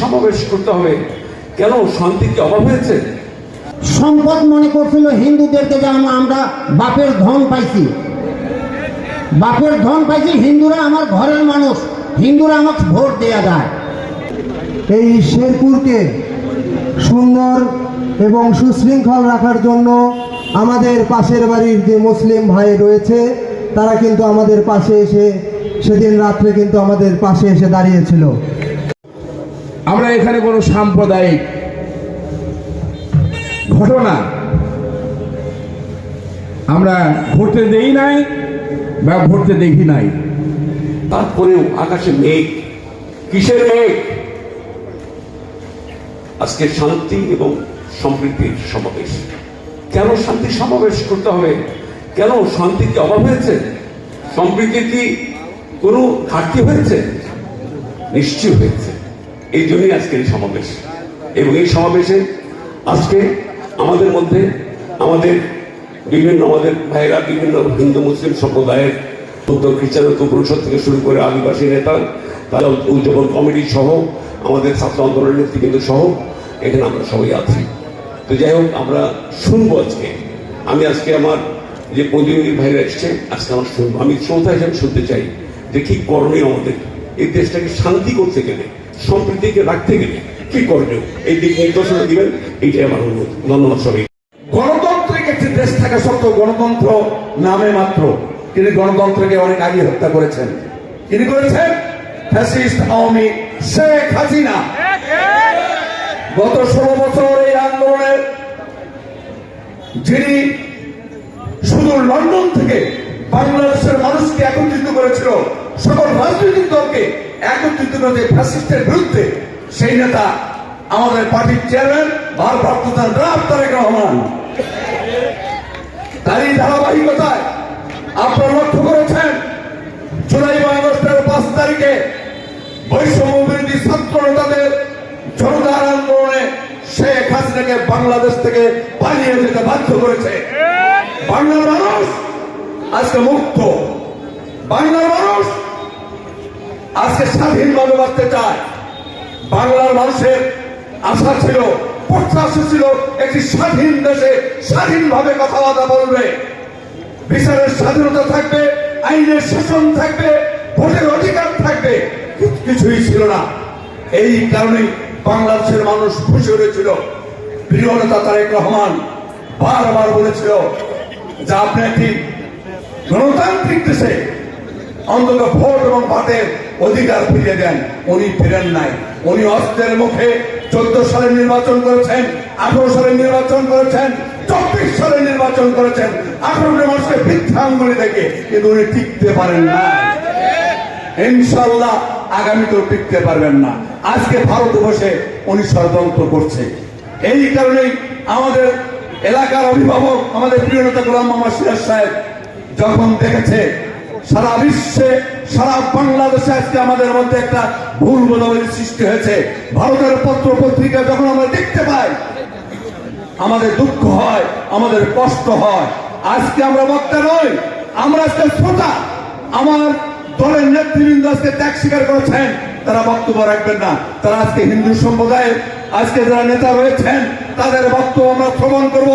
সমাবেশ করতে হবে। কেন শান্তি কি অভাব হয়েছে? সম্পদ মনে করছিল হিন্দুদেরকে যে আমরা আমরা বাপের ধন পাইছি। বাপের ধন পাইছি হিন্দুরা আমার ঘরের মানুষ। হিন্দুরা আমাকে ভোট দেয়া যায়। এই শেরপুরকে সুন্দর এবং সুশৃঙ্খল রাখার জন্য আমাদের পাশের বাড়ির যে মুসলিম ভাই রয়েছে তারা কিন্তু আমাদের পাশে এসে সেদিন রাত্রে কিন্তু আমাদের পাশে এসে দাঁড়িয়েছিল। আমরা এখানে কোনো সাম্প্রদায়িক ঘটনা আমরা ঘটতে দেই নাই বা ঘটতে দেখি নাই। তারপরেও আকাশে মেঘ, কিসের মেঘ? আজকে শান্তি এবং সম্প্রীতির সমাবেশ। কেন শান্তি সমাবেশ করতে হবে? কেন শান্তি কি অভাব হয়েছে? সম্প্রীতির কি কোনো ঘাটতি হয়েছে? নিশ্চয় হয়েছে। এই জন্যই আজকের এই সমাবেশ। এবং এই সমাবেশে আজকে আমাদের মধ্যে আমাদের বিভিন্ন আমাদের ভাইরা বিভিন্ন হিন্দু, মুসলিম সম্প্রদায়ের উত্তর খ্রিস্টান পরিষদ থেকে শুরু করে আদিবাসী নেতা, তারা উদযাপন কমিটি সহ আমাদের ছাত্র আন্দোলনের নেতৃবৃন্দ সহ এখানে আমরা সবাই আছি। তো যাই হোক, আমরা শুনব আজকে। আমি আজকে আমার যে প্রতিনিধি ভাইরা এসছে, আজকে আমার শুনব। আমি শ্রোতা হিসেবে শুনতে চাই যে কি করণীয় আমাদের? এই দেশটাকে শান্তি করতে গেলে সম্প্রীতিকে রাখতে গেলে কি করণীয় এই দিক নির্দেশনা দিবেন এইটাই আমার অনুরোধ। ধন্যবাদ সবাই গণতান্ত্রিক একটি দেশ থাকা সত্ত্বেও গণতন্ত্র নামে মাত্র। তিনি গণতন্ত্রকে অনেক আগে হত্যা করেছেন। তিনি করেছেন ফ্যাসিস্ট আওয়ামী শেখ হাসিনা। গত ষোলো বছর এই আন্দোলনের যিনি শুধু লন্ডন থেকে বাংলাদেশের মানুষকে একত্রিত করেছিল, সকল রাজনৈতিক দলকে একত্রিত করেছে ফ্যাসিস্টের বিরুদ্ধে সেই নেতা আমাদের পার্টির চেয়ারম্যান ভারপ্রাপ্ত জনাব তারেক রহমান। তারই ধারাবাহিকতায় আপনারা লক্ষ্য করেছেন, জুলাই আগস্টের পাঁচ তারিখে বৈষম্য বিরোধী ছাত্র নেতাদের জনতার আন্দোলনে শেখ হাসিনাকে বাংলাদেশ থেকে পালিয়ে যেতে বাধ্য করেছে। বাংলার মানুষ আজকে মুক্ত। বাংলার মানুষ আজকে স্বাধীনভাবে বাঁচতে চায়। বাংলার মানুষের আশা ছিল, প্রত্যাশা ছিল, একটি স্বাধীন দেশে স্বাধীনভাবে কথাবার্তা বলবে। বিচারের স্বাধীনতা থাকবে, আইনের শাসন থাকবে, ভোটের অধিকার থাকবে কিছুই ছিল না। এই কারণেই বাংলাদেশের মানুষ খুশি হয়েছিল। প্রিয় নেতা তারেক রহমান বারবার বলেছিল যে আপনি একটি গণতান্ত্রিক দেশে অন্তত ভোট এবং ভাতের অধিকার ফিরিয়ে দেন। উনি ফিরেন নাই। উনি অস্ত্রের মুখে চোদ্দ সালে নির্বাচন করেছেন, আঠারো সালে নির্বাচন করেছেন, চব্বিশ সালে নির্বাচন করেছেন। আঠারোটি মানুষকে বৃদ্ধাঙ্গুলি দেখে কিন্তু উনি টিকতে পারেন না। ইনশাল্লাহ আগামীতেও টিকতে পারবেন না। আজকে ভারতে বসে উনি ষড়যন্ত্র করছে। এই কারণেই আমাদের এলাকার অভিভাবক, আমাদের প্রিয় নেতা গোলাম মোহাম্মদ সিরাজ সাহেব যখন দেখেছে সারা বিশ্বে, সারা বাংলাদেশে আজকে আমাদের মধ্যে একটা ভুল বোঝাবুঝি সৃষ্টি হয়েছে। ভারতের পত্র পত্রিকা যখন আমরা দেখতে পাই, আমাদের দুঃখ হয়, আমাদের কষ্ট হয়। আজকে আমরা বক্তা নই, আমরা আজকে শ্রোতা। আমার দলের নেতৃবৃন্দ আজকে ত্যাগ স্বীকার করেছেন, তারা বক্তব্য রাখবেন না। তারা আজকে হিন্দু সম্প্রদায়ের, আজকে যারা নেতা রয়েছেন, তাদের বক্তব্য আমরা শ্রবণ করব।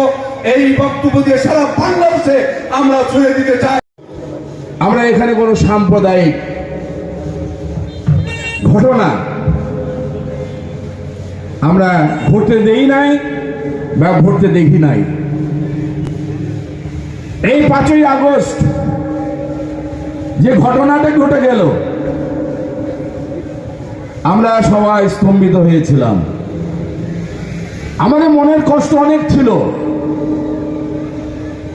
এই বক্তব্য দিয়ে সারা বাংলাদেশে আমরা ছুঁয়ে দিতে চাই। আমরা এখানে কোনো সাম্প্রদায়িক ঘটনা আমরা ঘটতে দেই নাই বা ঘটতে দেখি নাই। এই পাঁচই আগস্ট যে ঘটনাটা ঘটে গেল, আমরা সবাই স্তম্ভিত হয়েছিলাম। আমাদের মনের কষ্ট অনেক ছিল,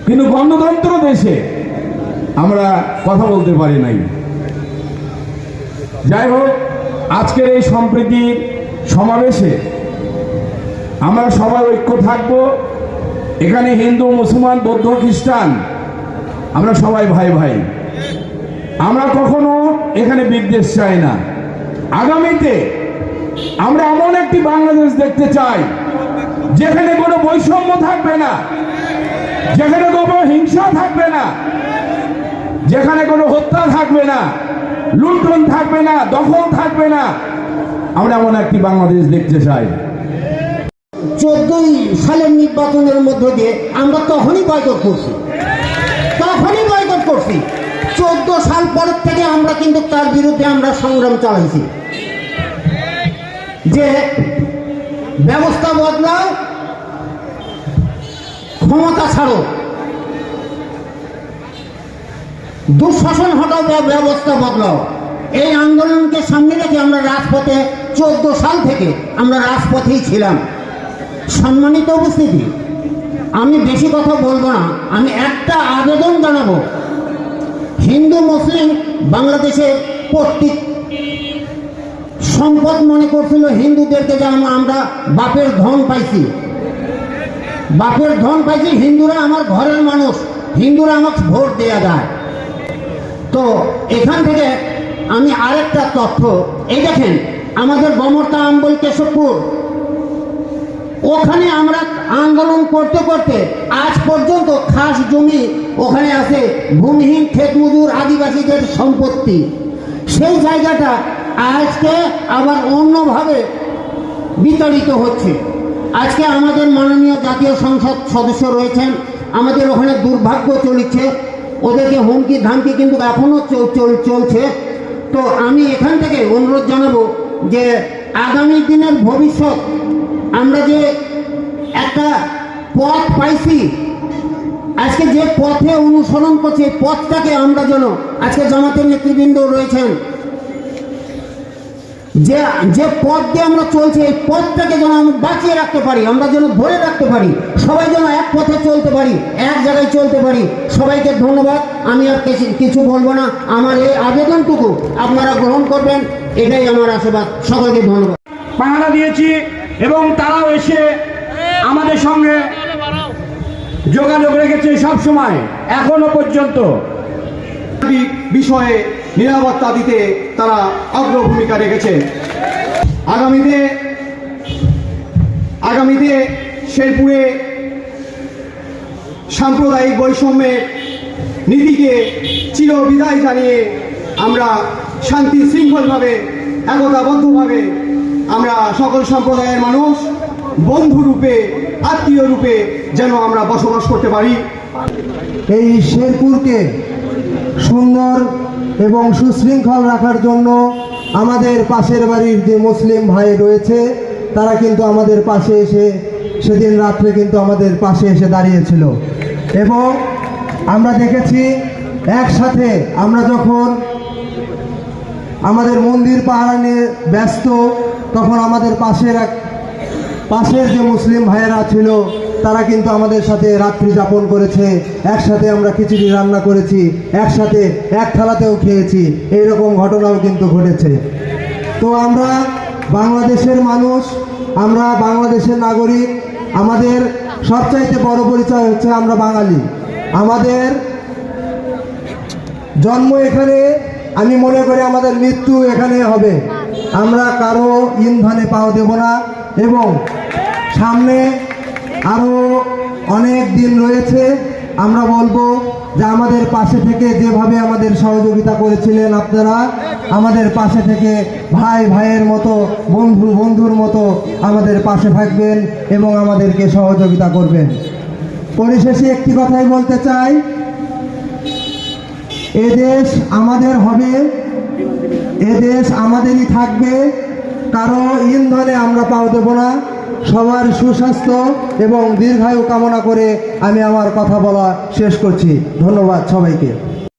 কিন্তু গণতন্ত্র দেশে আমরা কথা বলতে পারি নাই। যাই হোক, আজকের এই সম্প্রীতির সমাবেশে আমরা সবাই ঐক্য থাকব। এখানে হিন্দু, মুসলমান, বৌদ্ধ, খ্রিস্টান, আমরা সবাই ভাই ভাই। আমরা কখনো এখানে বিদ্বেষ চাই না। আগামীতে আমরা এমন একটি বাংলাদেশ দেখতে চাই, যেখানে কোনো বৈষম্য থাকবে না, যেখানে কোনো যেখানে কোনো হত্যা থাকবে না, লুণ্ঠন থাকবে না, দখল থাকবে না, আমরা এমন একটি বাংলাদেশ দেখতে চাই। চোদ্দই সালের নির্বাচনের মধ্য দিয়ে আমরা তখনই বয়কট করছি। তখনই বয়কট করছি। চোদ্দ সাল পরের থেকে আমরা কিন্তু তার বিরুদ্ধে আমরা সংগ্রাম চালাইছি। যে ব্যবস্থা বদলাও, ক্ষমতা ছাড়ো। দুঃশাসন হটাও বা ব্যবস্থা বদলাও। এই আন্দোলনকে সামনে রেখে আমরা রাজপথে চোদ্দ সাল থেকে আমরা রাজপথেই ছিলাম। সম্মানিত উপস্থিতি, আমি বেশি কথা বলব না, আমি একটা আবেদন জানাব। হিন্দু, মুসলিম বাংলাদেশে প্রত্যেক সম্পদ মনে করছিল হিন্দুদেরকে যে আম- আমরা বাপের ধন পাইছি। বাপের ধন পাইছি, হিন্দুরা আমার ঘরের মানুষ, হিন্দুরা আমাকে ভোট দেওয়া যায়। তো এখান থেকে আমি আরেকটা তথ্য। এই দেখেন, আমাদের গমরতা আম্বল কেশবপুর। ওখানে আমরা আন্দোলন করতে করতে আজ পর্যন্ত খাস জমি ওখানে আছে ভূমিহীন ক্ষেত মজুর আদিবাসীদের সম্পত্তি। সেই জায়গাটা আজকে আবার অন্যভাবে বিতাড়িত হচ্ছে। আজকে আমাদের মাননীয় জাতীয় সংসদ সদস্য রয়েছেন। আমাদের ওখানে দুর্ভাগ্য চলছে। ওদেরকে হুমকি ধামকি কিন্তু এখনও চলছে। তো আমি এখান থেকে অনুরোধ জানাব যে আগামী দিনের ভবিষ্যৎ আমরা যে একটা পথ পাইছি, আজকে যে পথে অনুসরণ করছে পথটাকে আমরা যেন আজকে জামাতের নেতৃবৃন্দ রয়েছেন যে যে পথ দিয়ে আমরা চলছি এই পথটাকে যেন আমরা বাঁচিয়ে রাখতে পারি আমরা যেন ধরে রাখতে পারি সবাই যেন এক পথে চলতে পারি এক জায়গায় চলতে পারি। সবাইকে ধন্যবাদ আমি আর কিছু- কিছু বলব না। আমার এই আবেদনটুকু আপনারা গ্রহণ করবেন এটাই আমার আশীর্বাদ। সকলকে ধন্যবাদ। পাহারা দিয়েছি এবং তারাও এসে আমাদের সঙ্গে যোগাযোগ রেখেছে সব সময় এখনও পর্যন্ত। বিষয়ে নিরাপত্তা দিতে তারা অগ্র ভূমিকা রেখেছে। আগামীতে আগামীতে শেরপুরে সাম্প্রদায়িক বৈষম্যের নীতিকে চিরবিদায় জানিয়ে আমরা শান্তি শৃঙ্খলভাবে, একতাবদ্ধভাবে আমরা সকল সম্প্রদায়ের মানুষ বন্ধুরূপে আত্মীয় রূপে যেন আমরা বসবাস করতে পারি। এই শেরপুরকে সুন্দর এবং সুশৃঙ্খল রাখার জন্য আমাদের পাশের বাড়ির যে মুসলিম ভাই রয়েছে, তারা কিন্তু আমাদের পাশে এসে সেদিন রাত্রে কিন্তু আমাদের পাশে এসে দাঁড়িয়েছিল। এবং আমরা দেখেছি একসাথে আমরা যখন আমাদের মন্দির পাহারা নিয়ে ব্যস্ত, তখন আমাদের পাশের এক পাশের যে মুসলিম ভাইয়েরা ছিল তারা কিন্তু আমাদের সাথে রাত্রি যাপন করেছে, একসাথে আমরা খিচুড়ি রান্না করেছি, একসাথে এক থালাতেও খেয়েছি, এইরকম ঘটনাও কিন্তু ঘটেছে। তো আমরা বাংলাদেশের মানুষ, আমরা বাংলাদেশের নাগরিক, আমাদের সবচাইতে বড় পরিচয় হচ্ছে আমরা বাঙালি। আমাদের জন্ম এখানে, আমি মনে করি আমাদের মৃত্যু এখানে হবে। আমরা কারও ইন্ধনে পাও দেব না এবং সামনে আরও অনেক দিন রয়েছে। আমরা বলব যে আমাদের পাশে থেকে যেভাবে আমাদের সহযোগিতা করেছিলেন আপনারা, আমাদের পাশে থেকে ভাই ভাইয়ের মতো, বন্ধু বন্ধুর মতো আমাদের পাশে থাকবেন এবং আমাদেরকে সহযোগিতা করবেন। পরিশেষে একটি কথাই বলতে চাই এদেশ আমাদের হবে এদেশ আমাদেরই থাকবে, কারও ইন্ধনে আমরা পাও দেব না। সবার সুস্বাস্থ্য এবং দীর্ঘায়ু কামনা করে আমি আমার কথা বলা শেষ করছি। ধন্যবাদ সবাইকে।